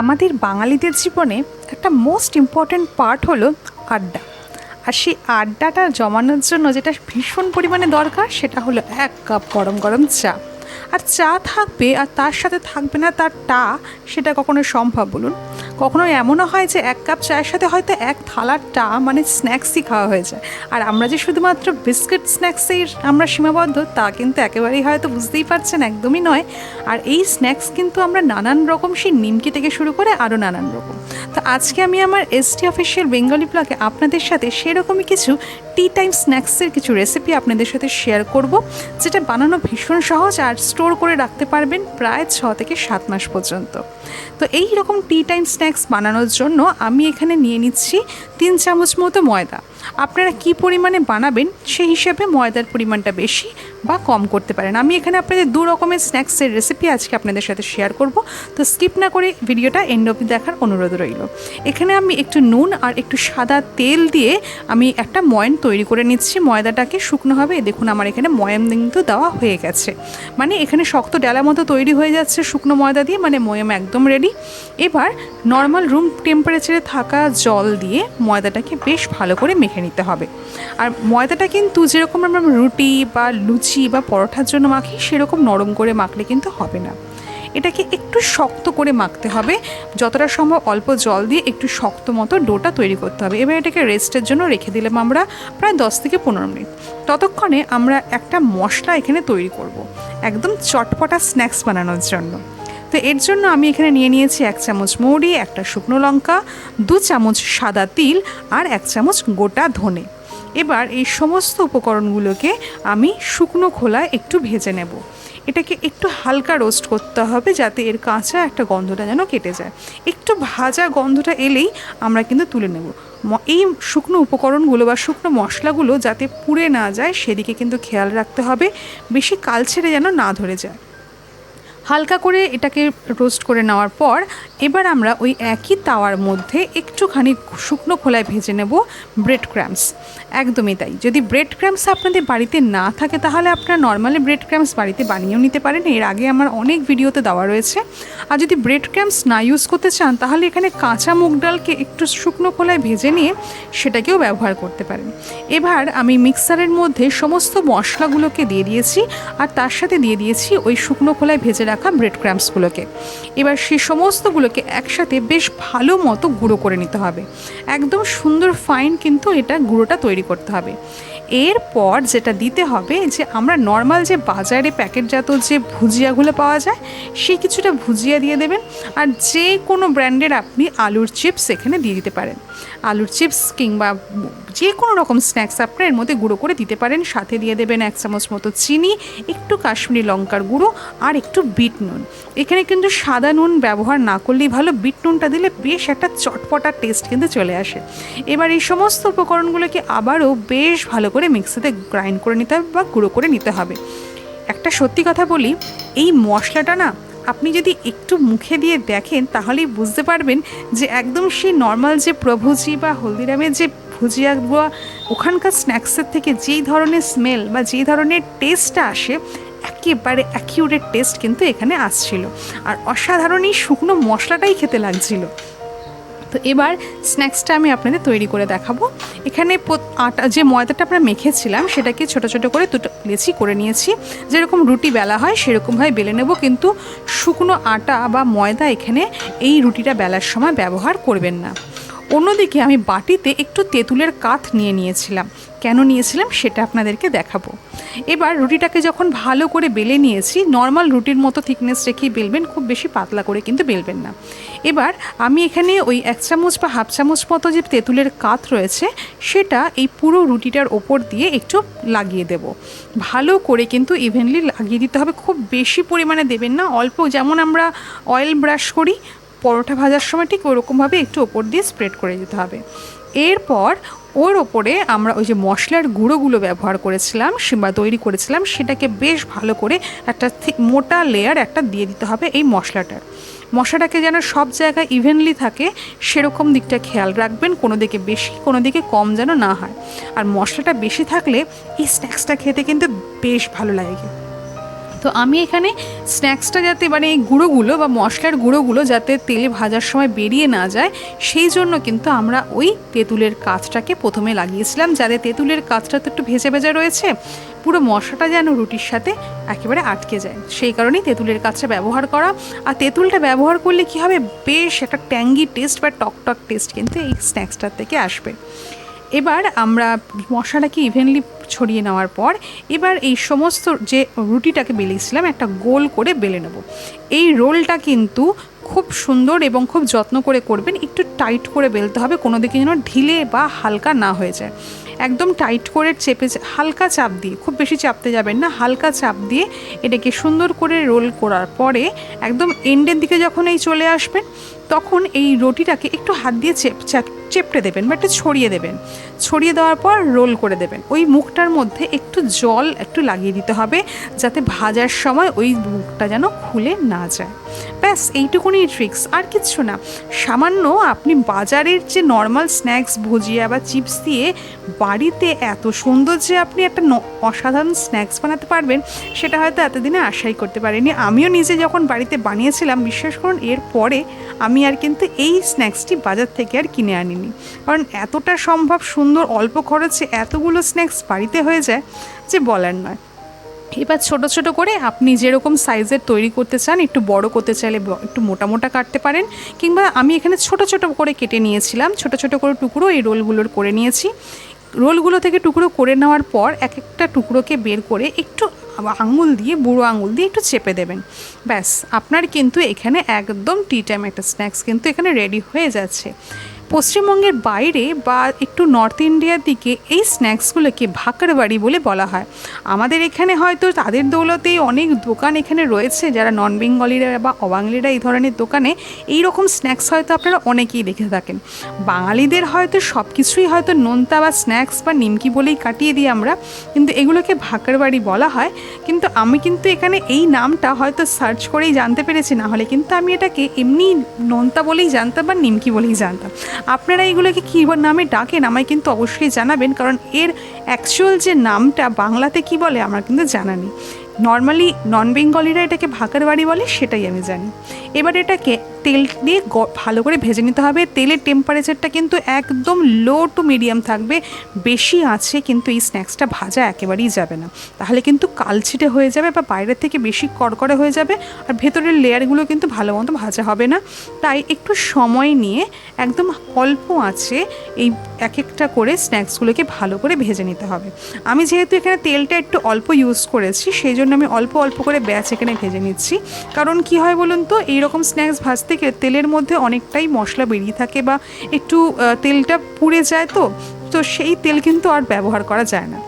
আমাদের বাঙালিদের জীবনে একটা মোস্ট ইম্পর্ট্যান্ট পার্ট হলো আড্ডা। আর সেই আড্ডাটা জমানোর জন্য যেটা ভীষণ পরিমাণে দরকার, সেটা হলো এক কাপ গরম গরম চা। আর চা থাকবে আর তার সাথে থাকবে না তার টা, সেটা কখনো সম্ভব বলুন। কখনো এমনও হয় যে এক কাপ চায়ের সাথে হয়তো এক থালার টা মানে স্ন্যাক্সই খাওয়া হয়ে যায়। আর আমরা যে শুধুমাত্র বিস্কিট স্ন্যাক্সেই আমরা সীমাবদ্ধ, তা কিন্তু একেবারেই হয়তো বুঝতেই পারছেন একদমই নয়। আর এই স্ন্যাক্স কিন্তু আমরা নানান রকম সেই নিমকি থেকে শুরু করে আরও নানান রকম। তো আজকে আমি আমার এসটি অফিসিয়াল বেঙ্গলি ব্লগে আপনাদের সাথে সেরকমই কিছু টি টাইম স্ন্যাক্সের কিছু রেসিপি আপনাদের সাথে শেয়ার করব, যেটা বানানো ভীষণ সহজ আর স্টোর করে রাখতে পারবেন প্রায় ছ থেকে সাত মাস পর্যন্ত। তো এই রকম টি টাইম স্ন্যাক্স বানানোর জন্য আমি এখানে নিয়ে নিচ্ছি তিন চামচ মতো ময়দা। আপনারা কি পরিমাণে বানাবেন সেই হিসাবে ময়দার পরিমাণটা বেশি বা কম করতে পারেন। আমি এখানে আপনাদের দু রকমের স্ন্যাক্সের রেসিপি আজকে আপনাদের সাথে শেয়ার করব। তো স্কিপ না করে ভিডিওটা এন্ড অবধি দেখার অনুরোধ রইল। এখানে আমি একটু নুন আর একটু সাদা তেল দিয়ে আমি একটা ময়ন তৈরি করে নিচ্ছি। ময়দাটাকে শুকনো হবে। দেখুন আমার এখানে ময়াম কিন্তু দেওয়া হয়ে গেছে। মানে এখানে শক্ত ডালা মতো তৈরি হয়ে যাচ্ছে শুকনো ময়দা দিয়ে মানে ময়াম একদম রেডি এবার নর্মাল রুম টেম্পারেচারে থাকা জল দিয়ে ময়দাটাকে বেশ ভালো করে মেখে নিতে হবে। আর ময়দাটা কিন্তু যেরকম আমরা রুটি বা লুচি বা পরোটার জন্য মাখি, সেরকম নরম করে মাখলে কিন্তু হবে না। এটাকে একটু শক্ত করে মাখতে হবে। যতটা সম্ভব অল্প জল দিয়ে একটু শক্ত মতো ডোটা তৈরি করতে হবে। এবার এটাকে রেস্টের জন্য রেখে দিলাম আমরা প্রায় দশ থেকে পনেরো মিনিট। ততক্ষণে আমরা একটা মশলা এখানে তৈরি করব। একদম চটপটা স্ন্যাক্স বানানোর জন্য। তো এর জন্য আমি এখানে নিয়ে নিয়েছি এক চামচ মৌরি, একটা শুকনো লঙ্কা, দু চামচ সাদা তিল আর এক চামচ গোটা ধনে। এবার এই সমস্ত উপকরণগুলোকে আমি শুকনো খোলায় একটু ভেজে নেব। এটাকে একটু হালকা রোস্ট করতে হবে যাতে এর কাঁচা একটা গন্ধটা যেন কেটে যায়। একটু ভাজা গন্ধটা এলেই আমরা কিন্তু তুলে নেব। এই শুকনো উপকরণগুলো বা শুকনো মশলাগুলো যাতে পুড়ে না যায় সেদিকে কিন্তু খেয়াল রাখতে হবে। বেশি কালছেড়ে যেন না ধরে যায়। হালকা করে এটাকে রোস্ট করে নেওয়ার পর এবার আমরা ওই একই তাওয়ার মধ্যে একটুখানি শুকনো খোলায় ভেজে নেব ব্রেড ক্র্যাম্পস একদমই তাই। যদি ব্রেড ক্র্যাম্পস আপনাদের বাড়িতে না থাকে, তাহলে আপনারা নর্মালি ব্রেড ক্র্যাম্পস বাড়িতে বানিয়েও নিতে পারেন। এর আগে আমার অনেক ভিডিওতে দেওয়া রয়েছে। আর যদি ব্রেড ক্র্যাম্পস না ইউজ করতে চান, তাহলে এখানে কাঁচা মুগ ডালকে একটু শুকনো খোলায় ভেজে নিয়ে সেটাকেও ব্যবহার করতে পারেন। এবার আমি মিক্সারের মধ্যে সমস্ত মশলাগুলোকে দিয়ে দিয়েছি, আর তার সাথে দিয়ে দিয়েছি ওই শুকনো খোলায় ভেজে রাখা ব্রেড ক্র্যাম্পসগুলোকে এবার সেই সমস্তগুলোকে একসাথে বেশ ভালো মতো গুঁড়ো করে নিতে হবে। একদম সুন্দর ফাইন কিন্তু এটা গুঁড়োটা তৈরি করতে হবে। এরপর যেটা দিতে হবে যে আমরা নর্মাল যে বাজারে প্যাকেটজাত যে ভুজিয়াগুলো পাওয়া যায়, সেই কিছুটা ভুজিয়া দিয়ে দেবেন। আর যে কোনো ব্র্যান্ডের আপনি আলুর চিপস এখানে দিয়ে দিতে পারেন। আলুর চিপস কিংবা যে কোনো রকম স্ন্যাক্স আপনার এর মধ্যে গুঁড়ো করে দিতে পারেন। সাথে দিয়ে দেবেন এক চামচ মতো চিনি, একটু কাশ্মীরি লঙ্কার গুঁড়ো আর একটু বিট নুন। এখানে কিন্তু সাদা নুন ব্যবহার না করলেই ভালো, বিট নুনটা দিলে বেশ একটা চটপটা টেস্ট কিন্তু চলে আসে। এবার এই সমস্ত উপকরণগুলোকে আবারও বেশ ভালো করে মিক্সিতে গ্রাইন্ড করে নিতে হবে বা গুঁড়ো করে নিতে হবে। একটা সত্যি কথা বলি, এই মশলাটা না আপনি যদি একটু মুখে দিয়ে দেখেন তাহলেই বুঝতে পারবেন যে একদম সেই নর্মাল যে প্রভুজি বা হলদিরামের যে ভুজিয়া বা ওখানকার স্ন্যাক্সের থেকে যেই ধরনের স্মেল বা যেই ধরনের টেস্টটা আসে, একেবারে অ্যাকিউরেট টেস্ট কিন্তু এখানে আসছিল। আর অসাধারণ এই শুকনো মশলাটাই খেতে লাগছিল। তো এবার স্ন্যাক্সটা আমি আপনাদের তৈরি করে দেখাবো। এখানে আটা যে ময়দাটা আমরা মেখেছিলাম, সেটাকে ছোট ছোট করে দুটো লেচি করে নিয়েছি। যেরকম রুটি বেলা হয়, সেরকমভাবে বেলে নেব। কিন্তু শুকনো আটা বা ময়দা এখানে এই রুটিটা বেলার সময় ব্যবহার করবেন না। অন্যদিকে আমি বাটিতে একটু তেঁতুলের কাঠ নিয়ে নিয়েছিলাম। কেন নিয়েছিলাম সেটা আপনাদেরকে দেখাবো। এবার রুটিটাকে যখন ভালো করে বেলে নিয়েছি নর্মাল রুটির মতো থিকনেস রেখেই বেলবেন, খুব বেশি পাতলা করে কিন্তু বেলবেন না। এবার আমি এখানে ওই এক চামচ বা হাফ চামচ মতো যে তেঁতুলের কাত রয়েছে, সেটা এই পুরো রুটিটার ওপর দিয়ে একটু লাগিয়ে দেব। ভালো করে কিন্তু ইভেনলি লাগিয়ে দিতে হবে, খুব বেশি পরিমাণে দেবেন না, অল্প যেমন আমরা অয়েল ব্রাশ করি পরোটা ভাজার সময় ঠিক ওরকমভাবে একটু ওপর দিয়ে স্প্রেড করে দিতে হবে। এরপর ওর ওপরে আমরা ওই যে মশলার গুঁড়োগুলো ব্যবহার করেছিলাম বা তৈরি করেছিলাম, সেটাকে বেশ ভালো করে একটা মোটা লেয়ার একটা দিয়ে দিতে হবে এই মশলাটার। মশলাটাকে যেন সব জায়গায় ইভেনলি থাকে, সেরকম দিকটা খেয়াল রাখবেন, কোনো দিকে বেশি, কোনো দিকে কম যেন না হয়। আর মশলাটা বেশি থাকলে এই স্ন্যাক্সটা খেতে কিন্তু বেশ ভালো লাগে। তো আমি এখানে স্ন্যাক্সটা যাতে মানে এই গুঁড়োগুলো বা মশলার গুঁড়োগুলো যাতে তেলে ভাজার সময় বেরিয়ে না যায়, সেই জন্য কিন্তু আমরা ওই তেঁতুলের কাঁচটাকে প্রথমে লাগিয়েছিলাম। যাতে তেঁতুলের কাঁচটা তো একটু ভেজে ভেজে রয়েছে, পুরো মশলাটা যেন রুটির সাথে একেবারে আটকে যায়। সেই কারণেই তেঁতুলের কাঁচটা ব্যবহার করা। আর তেঁতুলটা ব্যবহার করলে কি হবে? বেশ একটা ট্যাঙ্গি টেস্ট বা টক টক টেস্ট কিন্তু এই স্ন্যাক্সটার থেকে আসবে। এবার আমরা মশলাটাকে ইভেনলি ছড়িয়ে নেওয়ার পর এবার এই সমস্ত যে রুটিটাকে বেলেছিলাম, একটা গোল করে বেলে নেব। এই রোলটা কিন্তু খুব সুন্দর এবং খুব যত্ন করে করবেন। একটু টাইট করে বেলতে হবে, কোনো দিকে যেন ঢিলে বা হালকা না হয়ে যায়। একদম টাইট করে চেপে হালকা চাপ দিয়ে, খুব বেশি চাপতে যাবেন না, হালকা চাপ দিয়ে এটাকে সুন্দর করে রোল করার পরে একদম এন্ডের দিকে যখন এই চলে আসবেন, তখন এই রুটিটাকে একটু হাত দিয়ে চেপ, চাপ চেপটে দেবেন বা একটু ছড়িয়ে দেবেন। ছড়িয়ে দেওয়ার পর রোল করে দেবেন। ওই মুখটার মধ্যে একটু জল একটু লাগিয়ে দিতে হবে যাতে ভাজার সময় ওই মুখটা যেন খুলে না যায়। ব্যাস, এইটুকুনি ট্রিক্স আর কিচ্ছু না। সামান্য আপনি বাজারের যে নর্মাল স্ন্যাক্স ভুজিয়া বা চিপস দিয়ে বাড়িতে এত সুন্দর যে আপনি একটা অসাধারণ স্ন্যাক্স বানাতে পারবেন, সেটা হয়তো এতদিনে আশাই করতে পারিনি। আমিও নিজে যখন বাড়িতে বানিয়েছিলাম, বিশ্বাস করুন এর পরে আমি আর কিন্তু এই স্ন্যাক্সটি বাজার থেকে আর কিনে আনিনি কারণ এতটা সম্ভব সুন্দর অল্প খরচে এতগুলো স্ন্যাক্স বাড়িতে হয়ে যায় যে বলার নয়। এবার ছোট ছোট করে আপনি যেরকম সাইজের তৈরি করতে চান, একটু বড় করতে চাইলে একটু মোটা মোটা কাটতে পারেন। কিংবা আমি এখানে ছোট ছোট করে কেটে নিয়েছিলাম, ছোট ছোট করে টুকরো এই রোলগুলোর করে নিয়েছি। রোলগুলো থেকে টুকরো করে নেওয়ার পর এক একটা টুকরোকে বের করে একটু আঙুল দিয়ে, বুড়ো আঙুল দিয়ে একটু চেপে দেবেন। ব্যাস, আপনার কিন্তু এখানে একদম টি টাইম একটা স্ন্যাক্স কিন্তু এখানে রেডি হয়ে যাচ্ছে। পশ্চিমবঙ্গের বাইরে বা একটু নর্থ ইন্ডিয়ার দিকে এই স্ন্যাক্সগুলোকে ভাকার বাড়ি বলে বলা হয়। আমাদের এখানে হয়তো তাদের দৌলতেই অনেক দোকান এখানে রয়েছে, যারা নন বেঙ্গলিরা বা অবাঙালিরা এই ধরনের দোকানে এই রকম স্ন্যাক্স হয়তো আপনারা অনেকেই দেখে থাকেন। বাঙালিদের হয়তো সব কিছুই হয়তো নোনতা বা স্ন্যাক্স বা নিমকি বলেই কাটিয়ে দিই আমরা, কিন্তু এগুলোকে ভাকার বাড়ি বলা হয়। কিন্তু আমি কিন্তু এখানে এই নামটা হয়তো সার্চ করেই জানতে পেরেছি, না হলে কিন্তু আমি এটাকে এমনি নোনতা বলেই জানতাম বা নিমকি বলেই জানতাম। আপনারা এগুলোকে কী নামে ডাকেন, আমায় কিন্তু অবশ্যই জানাবেন, কারণ এর অ্যাকচুয়াল যে নামটা বাংলাতে কি বলে আমার কিন্তু জানা নেই। নর্মালি নন বেঙ্গলিরা এটাকে ভাকার বাড়ি বলে, সেটাই আমি জানি। এবার এটাকে তেল দিয়ে ভালো করে ভেজে নিতে হবে। তেলের টেম্পারেচারটা কিন্তু একদম লো টু মিডিয়াম থাকবে। বেশি আছে কিন্তু এই স্ন্যাক্সটা ভাজা একেবারেই যাবে না। তাহলে কিন্তু কালছিটে হয়ে যাবে বা বাইরের থেকে বেশি কড়কড়ে হয়ে যাবে আর ভেতরের লেয়ারগুলো কিন্তু ভালো মতো ভাজা হবে না। তাই একটু সময় নিয়ে একদম অল্প আছে এই এক একটা করে স্ন্যাক্সগুলোকে ভালো করে ভেজে নিতে হবে। আমি যেহেতু এখানে তেলটা একটু অল্প ইউজ করেছি, সেই জন্য আমি অল্প অল্প করে ব্যাচ এখানে ভেজে নিচ্ছি। কারণ কি হয় বলুন তো, এইরকম স্ন্যাক্স ভাজতে গেলে তেলের মধ্যে অনেকটাই মশলা বেরিয়ে থাকে বা একটু তেলটা পুড়ে যায় তো তো সেই তেল কিন্তু আর ব্যবহার করা যায় না।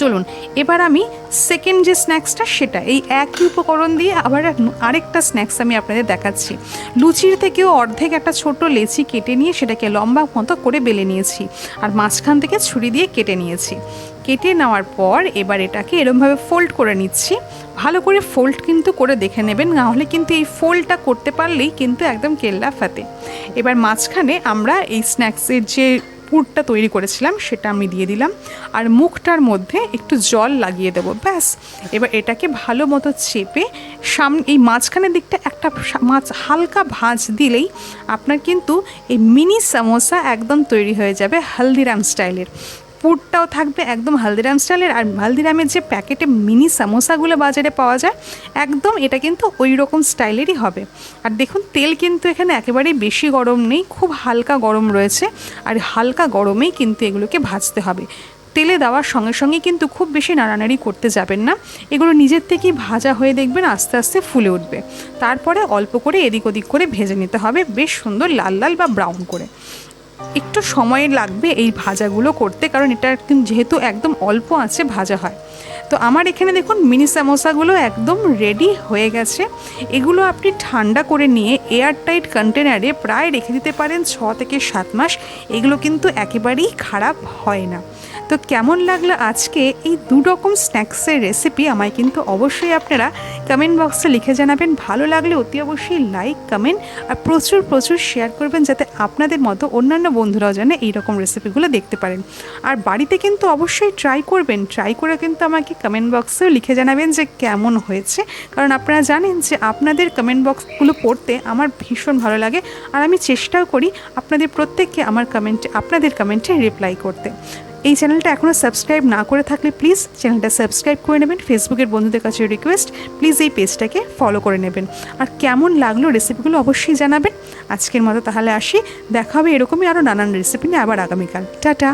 চলুন, এবার আমি সেকেন্ড যে স্ন্যাক্সটা সেটা, এই একই উপকরণ দিয়ে আবার আরেকটা স্ন্যাক্স আমি আপনাদের দেখাচ্ছি। লুচির থেকেও অর্ধেক একটা ছোট লেচি কেটে নিয়ে সেটাকে লম্বা মতো করে বেলে নিয়েছি আর মাঝখান থেকে ছুরি দিয়ে কেটে নিয়েছি। কেটে নেওয়ার পর এবার এটাকে এরমভাবে ফোল্ড করে নিচ্ছি। ভালো করে ফোল্ড কিন্তু করে দেখে নেবেন নাহলে কিন্তু এই ফোল্ডটা করতে পারলেই কিন্তু একদম কেল্লা ফাতে এবার মাঝখানে আমরা এই স্ন্যাক্সের যে পুরটা তৈরি করেছিলাম, সেটা আমি দিয়ে দিলাম। আর মুখটার মধ্যে একটু জল লাগিয়ে দেবো, ব্যাস। এবার এটাকে ভালো মতো চেপে সামনে এই মাঝখানের দিকটা একটা মাছ, হালকা ভাঁজ দিলেই আপনার কিন্তু এই মিনি সামোসা একদম তৈরি হয়ে যাবে হালদিরাম স্টাইলের। পুরটাও থাকবে একদম হালদিরাম স্টাইলের। আর হালদিরামের যে প্যাকেটে মিনি সামোসাগুলো বাজারে পাওয়া যায়, একদম এটা কিন্তু ওই রকম স্টাইলেরই হবে। আর দেখুন, তেল কিন্তু এখানে একেবারেই বেশি গরম নেই, খুব হালকা গরম রয়েছে। আর হালকা গরমেই কিন্তু এগুলোকে ভাজতে হবে। তেলে দেওয়ার সঙ্গে সঙ্গে কিন্তু খুব বেশি নাড়ানাড়ি করতে যাবেন না। এগুলো নিজের থেকেই ভাজা হয়ে দেখবেন আস্তে আস্তে ফুলে উঠবে। তারপরে অল্প করে এদিক ওদিক করে ভেজে নিতে হবে, বেশ সুন্দর লাল লাল বা ব্রাউন করে। একটু সময় লাগবে এই ভাজাগুলো করতে, কারণ এটা যেহেতু একদম অল্প আছে, ভাজা হয়। তো আমার এখানে দেখুন মিনি সামোসাগুলো একদম রেডি হয়ে গেছে। এগুলো আপনি ঠান্ডা করে নিয়ে এয়ারটাইট কন্টেনারে প্রায় রেখে দিতে পারেন ছ থেকে সাত মাস। এগুলো কিন্তু একেবারেই খারাপ হয় না। তো কেমন লাগল আজকে এই দু রকম স্ন্যাক্সের রেসিপি আমায় কিন্তু অবশ্যই আপনারা কমেন্ট বক্সে লিখে জানাবেন। ভালো লাগলে অতি অবশ্যই লাইক কমেন্ট আর প্রচুর প্রচুর শেয়ার করবেন যাতে আপনাদের মতো অন্যান্য বন্ধুরাও যেন এইরকম রেসিপিগুলো দেখতে পারেন। আর বাড়িতে কিন্তু অবশ্যই ট্রাই করবেন। ট্রাই করে কিন্তু আমাকে কমেন্ট বক্সেও লিখে জানাবেন যে কেমন হয়েছে। কারণ আপনারা জানেন যে আপনাদের কমেন্ট বক্সগুলো পড়তে আমার ভীষণ ভালো লাগে। আর আমি চেষ্টাও করি আপনাদের প্রত্যেককে আমার কমেন্টে আপনাদের কমেন্টে রিপ্লাই করতে। এই চ্যানেলটা এখনও সাবস্ক্রাইব না করে থাকলে প্লিজ চ্যানেলটা সাবস্ক্রাইব করে নেবেন। ফেসবুকের বন্ধুদের কাছে রিকোয়েস্ট, প্লিজ এই পেজটাকে ফলো করে নেবেন। আর কেমন লাগল রেসিপিগুলো অবশ্যই জানাবেন। আজকের মতো তাহলে আসি। দেখা হবে এরকমই আরও নানান রেসিপি নিয়ে আবার আগামীকাল। টাটা!